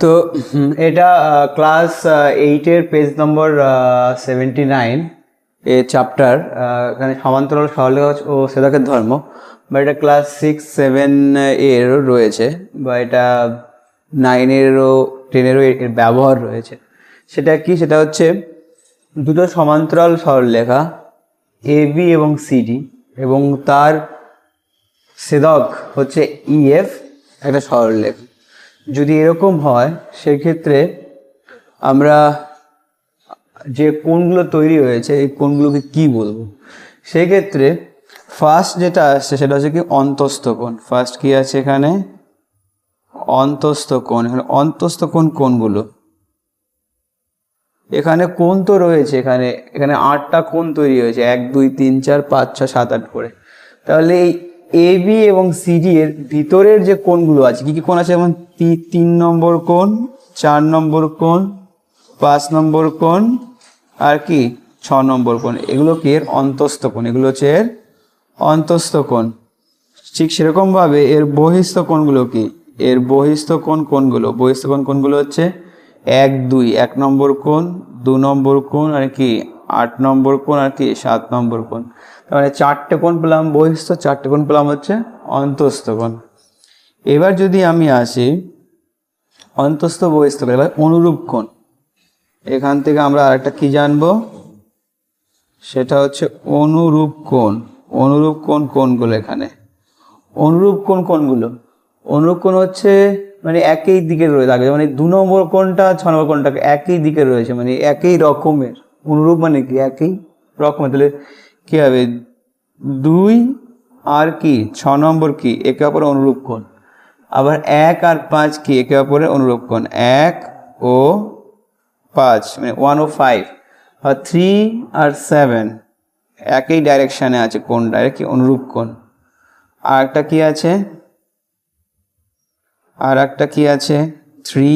তো এটা ক্লাস এইটের পেজ নম্বর সেভেন্টি নাইন এ চ্যাপ্টার এখানে সমান্তরাল, সরলরেখা ও সেদকের ধর্ম, বা এটা ক্লাস সিক্স সেভেন এরও রয়েছে, বা এটা নাইনেরও টেনেরও এর ব্যবহার রয়েছে। সেটা কি? সেটা হচ্ছে দুটো সমান্তরাল সরলরেখা এ বি এবং সিডি এবং তার সেদক হচ্ছে ইএফ একটা সরলরেখা। যদি এরকম হয়, সেক্ষেত্রে আমরা যে কোনগুলো তৈরি হয়েছে, এই কোনগুলোকে কি বলব? সেক্ষেত্রে ফার্স্ট যেটা আসছে, সেটা হচ্ছে কি অন্তস্থ কোণ। ফার্স্ট কি আছে এখানে? অন্তস্থ কোণ। এখানে অন্তস্থ কোণ কোণগুলো। এখানে কোণ তো রয়েছে, এখানে এখানে আটটা কোণ তৈরি হয়েছে। এক, দুই, তিন, চার, পাঁচ, ছয়, সাত, আট করে তাহলে এই এ বি এবং সিডি এর ভিতরের যে কোণগুলো আছে, কি কি কোণ আছে? যেমন তিন নম্বর কোণ, চার নম্বর কোণ, পাঁচ নম্বর কোণ, আর কি? ছ নম্বর কোণ। এগুলো কি এর অন্তস্থ কোণ? এগুলো হচ্ছে এর অন্তস্থ কোণ। ঠিক সেরকমভাবে এর বহিস্থ কোণগুলো কি? এর বহিস্থ কোণ কোণগুলো। বহিস্থ কোণ কোণগুলো হচ্ছে এক, দুই। এক নম্বর কোণ, দু নম্বর কোণ, আর কি? আট নম্বর কোণ, আর কি? সাত নম্বর তার মানে চারটে কোণ পেলাম বহিস্থ, চারটে কোণ পেলাম হচ্ছে অন্তস্থ কোণ। এবার যদি আমি আসি, অন্তস্থ বহিস্থ এবার অনুরূপ কোণ। এখান থেকে আমরা আরেকটা কি জানব? সেটা হচ্ছে অনুরূপ কোণ। অনুরূপ কোণ কোণগুলো এখানে। অনুরূপ কোণ কোণগুলো। অনুরূপ কোণ হচ্ছে মানে একই দিকে রয়ে থাকে। মানে দু নম্বর কোণটা, ছ নম্বর কোণটা একই দিকে রয়েছে। মানে একই রকমের। অনুরূপ মানে কি? একই রকমের। তাহলে কি হবে? দুই আর কি? ছ নম্বর কি? একে অপরের অনুরূপ কোণ। আবার এক আর পাঁচ কি? একে অপরের অনুরূপ কোণ। এক ও পাঁচ মানে ওয়ান ও ফাইভ আর থ্রি আর সেভেন একই ডাইরেকশানে আছে কোন ডাইরেক্ট অনুরূপ কোণ। আর একটা কি আছে? আর একটা কি আছে? থ্রি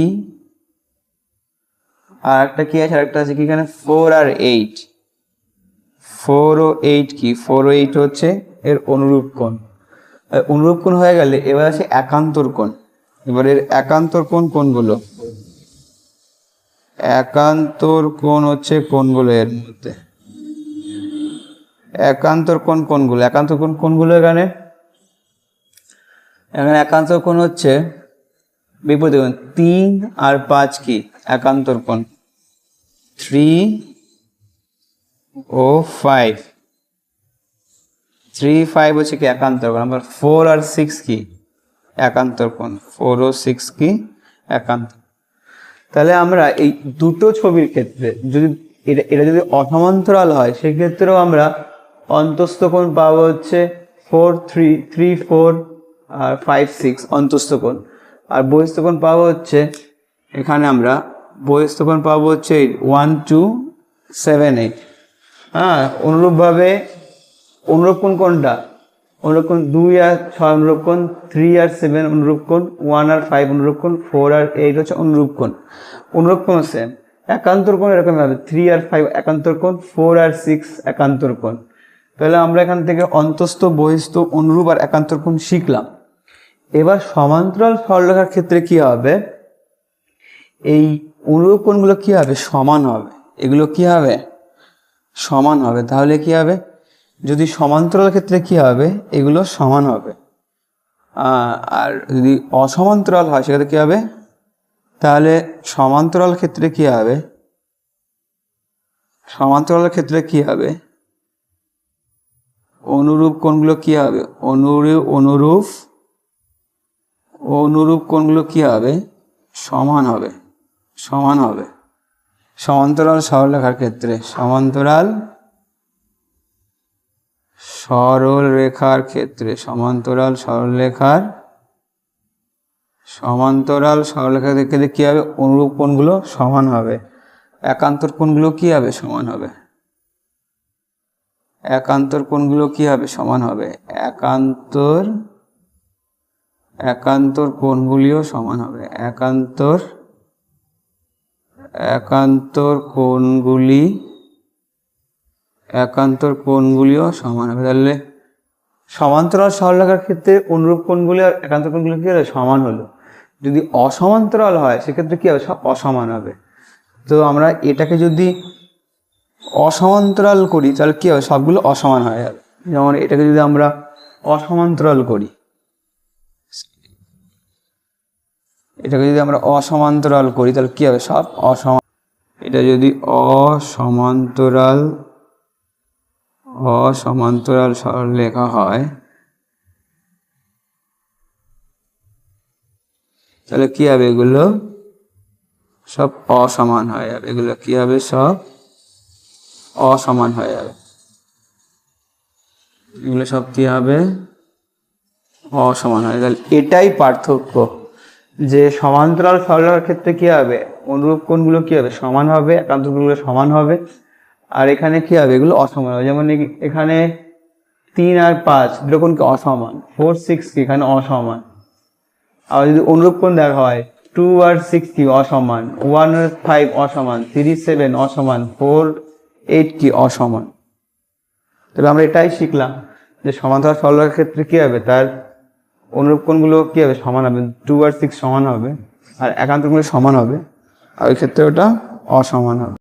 আর একটা কি আছে? আর একটা আছে কি ফোর আর এইট ফোর ও এইট কি? ফোর ও এইট হচ্ছে এর অনুরূপ কোণ। অনুরূপ কোণ হয়ে গেলে এবার আছে একান্তর কোণ। এবার এর একান্তর কোণ কোনগুলো একান্তর কোণ হচ্ছে কোনগুলো এর মধ্যে। একান্তর কোণ কোনগুলো একান্তর কোণ কোনগুলো এখানে? এখানে একান্তর কোণ হচ্ছে বিপরীত কোণ। তিন আর পাঁচ কি? একান্তর কোণ। থ্রি ও ফাইভ থ্রি ফাইভ হচ্ছে কি? একান্তর কোণ। আবার ফোর আর সিক্স কি? একান্তর কোণ। ফোর ও সিক্স কি? একান্ত তাহলে আমরা এই দুটো ছবির ক্ষেত্রে যদি এটা এটা যদি অসমান্তরাল হয়, সেক্ষেত্রেও আমরা অন্তস্থ কোণ পাবো হচ্ছে ফোর থ্রি থ্রি ফোর আর ফাইভ সিক্স অন্তস্থ কোণ। আর বহিস্থ কোণ পাবো হচ্ছে, এখানে আমরা বহিস্থ কোণ পাবো হচ্ছে ওয়ান টু সেভেন এইট হ্যাঁ অনুরূপভাবে অনুরূপ কোণ কোনটা অনুরূপ কোণ দুই আর ছয় অনুরূপ কোণ থ্রি আর সেভেন অনুরূপ কোণ ওয়ান আর ফাইভ অনুরূপ কোণ ফোর আর এইট হচ্ছে অনুরূপ কোণ। অনুরূপ কোণ সেম একান্তর কোণ, এরকম হবে থ্রি আর ফাইভ একান্তর কোণ ফোর আর সিক্স একান্তর কোণ। তাহলে আমরা এখান থেকে অন্তস্থ, বহিস্থ, অনুরূপ আর একান্তর কোণ শিখলাম। এবার সমান্তরাল সরলরেখার ক্ষেত্রে কি হবে? এই অনুরূপ কোণগুলো কি হবে? সমান হবে। এগুলো কি হবে? সমান হবে। তাহলে কি হবে? যদি সমান্তরাল ক্ষেত্রে কি হবে? এগুলো সমান হবে। আর যদি অসমান্তরাল হয়, সেক্ষেত্রে কি হবে? তাহলে সমান্তরাল ক্ষেত্রে কি হবে? সমান্তরাল ক্ষেত্রে কি হবে? অনুরূপ কোণগুলো কি হবে? অনুরূপ অনুরূপ অনুরূপ কোণগুলো কি হবে? সমান হবে। সমান হবে। সমান্তরাল সরলরেখার ক্ষেত্রে, সমান্তরাল সরল রেখার ক্ষেত্রে, সমান্তরাল সরলরেখার সমান্তরাল সরলরেখার ক্ষেত্রে কি হবে? অনুরূপ কোণগুলো সমান হবে। একান্তর কোণগুলো কি হবে? সমান হবে। একান্তর কোণগুলো কি হবে? সমান হবে। একান্তর একান্তর কোণগুলিও সমান হবে। একান্তর একান্তর কোণগুলি, একান্তর কোণগুলিও সমান হবে। তাহলে সমান্তরাল সরলরেখার ক্ষেত্রে অনুরূপ কোণগুলি আর একান্ত কোণগুলি কি হলো? সমান হলো। যদি অসমান্তরাল হয়, সেক্ষেত্রে কি হবে? সব অসমান হবে। তো আমরা এটাকে যদি অসমান্তরাল করি, তাহলে কি হবে? সবগুলো অসমান হয়ে যাবে। যেমন এটাকে যদি আমরা অসমান্তরাল করি এটাকে যদি আমরা অসমান্তরাল করি, তাহলে কি হবে? সব অসমান এটা যদি অসমান্তরাল অসমান্তরাল সরল লেখা হয়, তাহলে কি হবে এগুলো? সব অসমান হয়ে যাবে। এগুলো কি হবে? সব অসমান হয়ে যাবে। এগুলো সব কি হবে? অসমান হয় তাহলে এটাই পার্থক্য। যে সমান্তরাল সরলার ক্ষেত্রে কি হবে? অনুরূপ কোণগুলো কি হবে? সমান হবে, একান্ত কোণগুলো সমান হবে। আর এখানে কি হবে? এগুলো অসমান হবে। যেমন এখানে তিন আর পাঁচ, দুটো কোণকে অসমান। ফোর সিক্স কি? এখানে অসমান। আর যদি অনুরূপ কোণ দেখা হয় টু আর সিক্স কি? অসমান। ওয়ান আর ফাইভ অসমান। থ্রি সেভেন অসমান। ফোর এইট কি? অসমান। তবে আমরা এটাই শিখলাম যে সমান্তরাল সরলার ক্ষেত্রে কি হবে? তার অনুরূপ কোণগুলো কি হবে? সমান হবে। টু আর সিক্স সমান হবে। আর একান্তগুলো সমান হবে। আর ওই ক্ষেত্রে ওটা অসমান হবে।